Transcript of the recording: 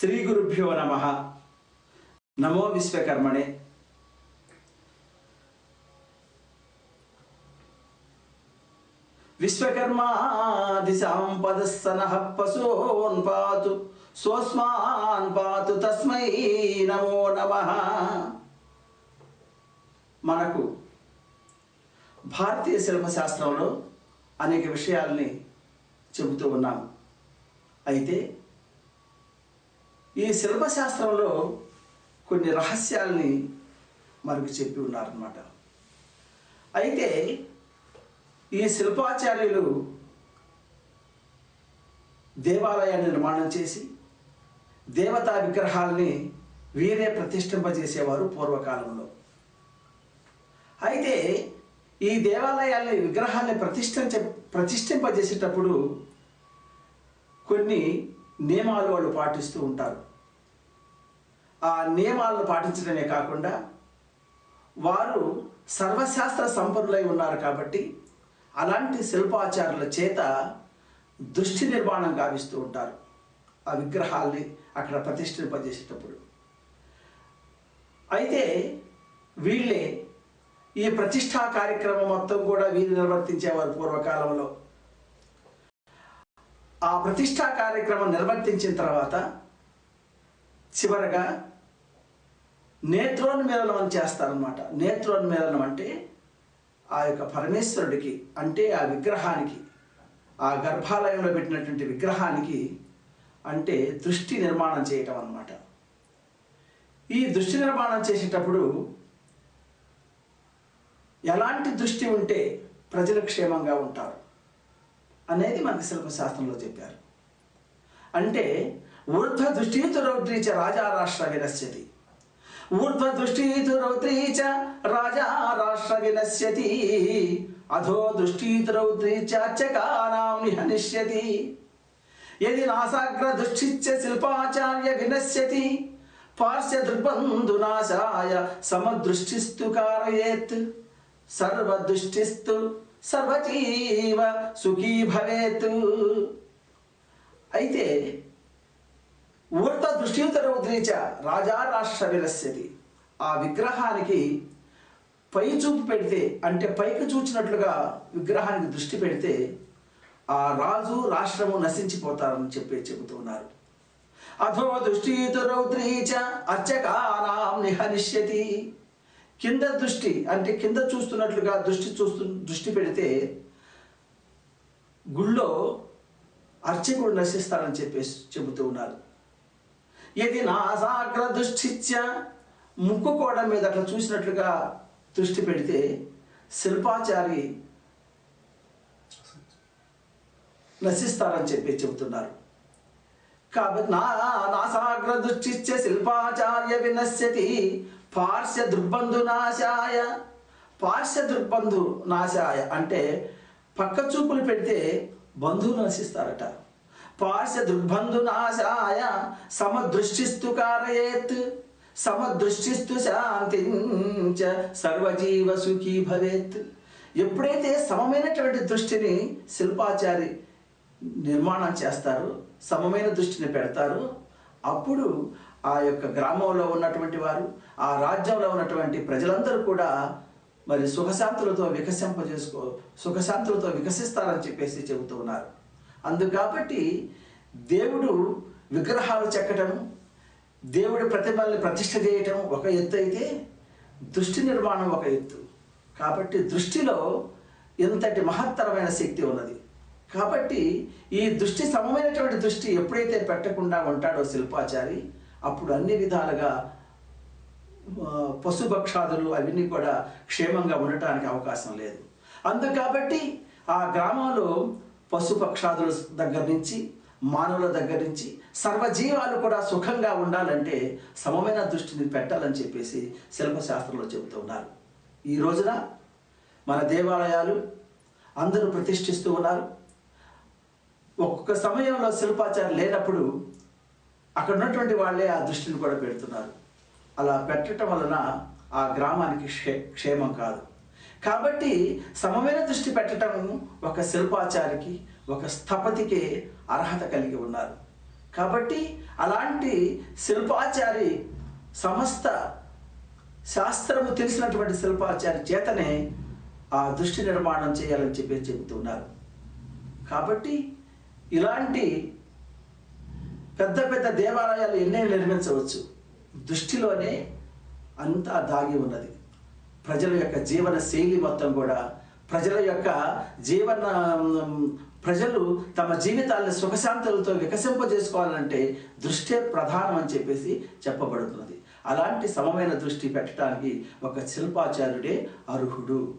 శ్రీ గురుభ్యో నమ. నమో విశ్వకర్మణే. విశ్వకర్మాదిశాం పదస్సన పశూన్ పాతు సోస్మాన్ పాతు తస్మై నమో నమ. మనకు భారతీయ శిల్పశాస్త్రంలో అనేక విషయాల్ని చెబుతూ ఉన్నాము అయితే ఈ శిల్పశాస్త్రంలో కొన్ని రహస్యాల్ని మనకు చెప్పి ఉన్నారన్నమాట. అయితే ఈ శిల్పాచార్యులు దేవాలయాన్ని నిర్మాణం చేసి దేవతా విగ్రహాల్ని వీరే ప్రతిష్ఠింపజేసేవారు పూర్వకాలంలో. అయితే ఈ దేవాలయాల్ని విగ్రహాల్ని ప్రతిష్ఠించ ప్రతిష్ఠింపజేసేటప్పుడు కొన్ని నియమాలు వాళ్ళు పాటిస్తూ ఉంటారు. ఆ నియమాలను పాటించడమే కాకుండా వారు సర్వశాస్త్ర సంపన్నులై ఉన్నారు కాబట్టి అలాంటి శిల్పాచారుల చేత దృష్టి నిర్మాణం గావిస్తూ ఉంటారు. ఆ విగ్రహాల్ని అక్కడ ప్రతిష్ఠింపజేసేటప్పుడు. అయితే వీళ్ళే ఈ ప్రతిష్టా కార్యక్రమం మొత్తం కూడా వీరు నిర్వర్తించేవారు పూర్వకాలంలో. ఆ ప్రతిష్టా కార్యక్రమం నిర్వర్తించిన తర్వాత చివరగా నేత్రోన్మేళనం అని చేస్తారనమాట నేత్రోన్మేళనం అంటే ఆ యొక్క పరమేశ్వరుడికి అంటే ఆ విగ్రహానికి ఆ గర్భాలయంలో పెట్టినటువంటి విగ్రహానికి అంటే దృష్టి నిర్మాణం చేయటం అనమాట ఈ దృష్టి నిర్మాణం చేసేటప్పుడు ఎలాంటి దృష్టి ఉంటే ప్రజలు క్షేమంగా ఉంటారు? అనేది మనకి శిల్పశాస్త్రంలో చెప్పారు. అంటే ఊర్ధ్వ దృష్టితు చ రాజా రాష్ట్ర వినశ్యతి ఊర్ధ్వ దృష్టితు చ రాజా రాష్ట్ర వినశ్యతి అధో దృష్టితు నిహనిష్యతి. యది నాసాగ్ర దృష్టిచ్చ శిల్పాచార్య వినశ్యతి. పార్శ్వ దృగ్బంధునాశాయ సమదృష్టిస్తు కారయేత్. సర్వదృష్టిస్తు సర్వజీవ సుఖీ భవేత్. అయితే ఊర్త దృష్టియుతర ఉద్రీచ రాజా రాష్ట్ర విరస్యతి ఆ విగ్రహానికి పై చూపు పెడితే అంటే పైకి చూచినట్లుగా విగ్రహానికి దృష్టి పెడితే ఆ రాజు రాష్ట్రము నశించిపోతారని చెప్పి చెబుతున్నారు. అథో దృష్టియుతరౌద్రీచ అర్చకానాం నిహనిష్యతి. కింద దృష్టి అంటే కింద చూస్తున్నట్లుగా దృష్టి చూస్తు దృష్టి పెడితే గుళ్ళో అర్చకుడు నశిస్తారని చెప్పేసి చెబుతూ ఉన్నారు. ఇది నాసాగ్ర దృష్టిచ్చ ముక్కుకోవడం మీద అట్లా చూసినట్లుగా దృష్టి పెడితే శిల్పాచారి నశిస్తారని చెప్పి చెబుతున్నారు. కాబట్టి నా నాసాగ్ర దృష్టిచ్చ శిల్పాచార్య వినశ్యతి పార్శ్వ దృగ్బంధు నాశాయ. పార్శ్వ దృగ్బంధు నాశాయ అంటే పక్క చూపులు పెడితే బంధువులు నశిస్తారట. పార్శ్వ దృగ్బంధు నాశాయ సమదృష్టిస్తు కారయేత్. సమదృష్టిస్తు శాంతించ సర్వజీవ సుఖీ భవేత్. ఎప్పుడైతే సమమైనటువంటి దృష్టిని శిల్పాచారి నిర్మాణం చేస్తారు సమమైన దృష్టిని పెడతారు అప్పుడు ఆ యొక్క గ్రామంలో ఉన్నటువంటి వారు ఆ రాజ్యంలో ఉన్నటువంటి ప్రజలందరూ కూడా మరి సుఖశాంతులతో వికసింపజేసుకో సుఖశాంతులతో వికసిస్తారని చెప్పేసి చెబుతూ ఉన్నారు. అందు కాబట్టి దేవుడు విగ్రహాలు చెక్కటం దేవుడి ప్రతిమల్ని ప్రతిష్ట చేయటం ఒక ఎత్తు అయితే దృష్టి నిర్మాణం ఒక ఎత్తు. కాబట్టి దృష్టిలో ఇంతటి మహత్తరమైన శక్తి ఉన్నది? కాబట్టి ఈ దృష్టి సమమైనటువంటి దృష్టి ఎప్పుడైతే పెట్టకుండా ఉంటాడో శిల్పాచారి అప్పుడు అన్ని విధాలుగా పశుభక్షాదులు అవన్నీ కూడా క్షేమంగా ఉండటానికి అవకాశం లేదు. అందు కాబట్టి ఆ గ్రామంలో పశుపక్షాదుల దగ్గర నుంచి మానవుల దగ్గర నుంచి సర్వజీవాలు కూడా సుఖంగా ఉండాలంటే సమమైన దృష్టిని పెట్టాలని చెప్పేసి శిల్పశాస్త్రంలో చెబుతూ ఉన్నారు. ఈ రోజున మన దేవాలయాలు అందరూ ప్రతిష్ఠిస్తూ ఉన్నారు. ఒక్కొక్క సమయంలో శిల్పాచారం లేనప్పుడు అక్కడ ఉన్నటువంటి వాళ్ళే ఆ దృష్టిని కూడా పెడుతున్నారు. అలా పెట్టడం వలన ఆ గ్రామానికి క్షే క్షేమం కాదు. కాబట్టి సమమైన దృష్టి పెట్టడం ఒక శిల్పాచారికి ఒక స్థపతికే అర్హత కలిగి ఉన్నారు. కాబట్టి అలాంటి శిల్పాచారి సమస్త శాస్త్రము తెలిసినటువంటి శిల్పాచారి చేతనే ఆ దృష్టి నిర్మాణం చేయాలని చెప్పి చెబుతున్నారు. కాబట్టి ఇలాంటి పెద్ద పెద్ద దేవాలయాలు ఎన్నే నిర్మించవచ్చు. దృష్టిలోనే అంతా దాగి ఉన్నది. ప్రజల యొక్క జీవన శైలి మొత్తం కూడా ప్రజల యొక్క జీవన ప్రజలు తమ జీవితాలను సుఖశాంతులతో వికసింపజేసుకోవాలంటే దృష్టే ప్రధానం అని చెప్పేసి చెప్పబడుతున్నది. అలాంటి సమమైన దృష్టి పెట్టడానికి ఒక శిల్పాచార్యుడే అర్హుడు.